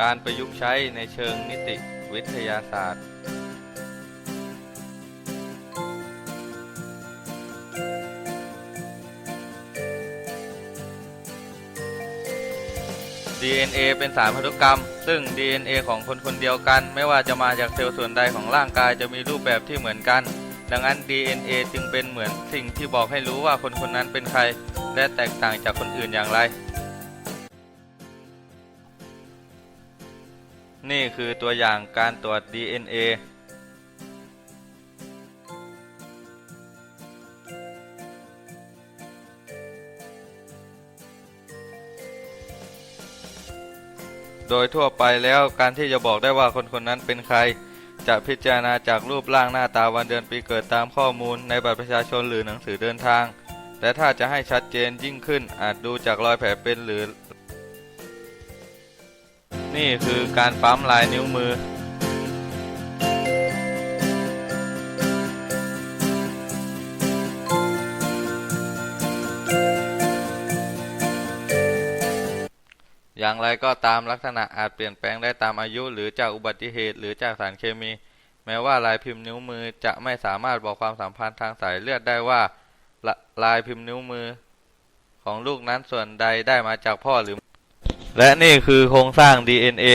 การประยุกต์ใช้ในเชิงนิติวิทยาศาสตร์ DNA เป็นสารพันธุกรรม ซึ่ง DNA ของคนคนเดียวกัน ไม่ว่าจะมาจากเซลล์ส่วนใดของร่างกายจะมีรูปแบบที่เหมือนกัน ดังนั้น DNA จึงเป็นเหมือนสิ่งที่บอกให้รู้ว่าคนคนนั้นเป็นใคร และแตกต่างจากคนอื่นอย่างไร นี่คือตัวอย่างการตรวจ DNA โดยทั่วไปแล้วการที่จะบอกได้ว่าคนคนนั้นเป็นใคร จะพิจารณาจากรูปร่างหน้าตาวันเดือนปีเกิดตามข้อมูลในบัตรประชาชนหรือหนังสือเดินทาง แต่ถ้าจะให้ชัดเจนยิ่งขึ้นอาจดูจากรอยแผลเป็นหรือ นี่คือการปั๊มลายนิ้วมือ อย่างไรก็ตามลักษณะอาจเปลี่ยนแปลงได้ตามอายุหรือจากอุบัติเหตุหรือจากสารเคมี แม้ว่าลายพิมพ์นิ้วมือจะไม่สามารถบอกความสัมพันธ์ทางสายเลือดได้ว่าลลายพิมพ์นิ้วมือของลูกนั้นส่วนใดได้มาจากพ่อหรือ และนี่คือโครงสร้าง DNA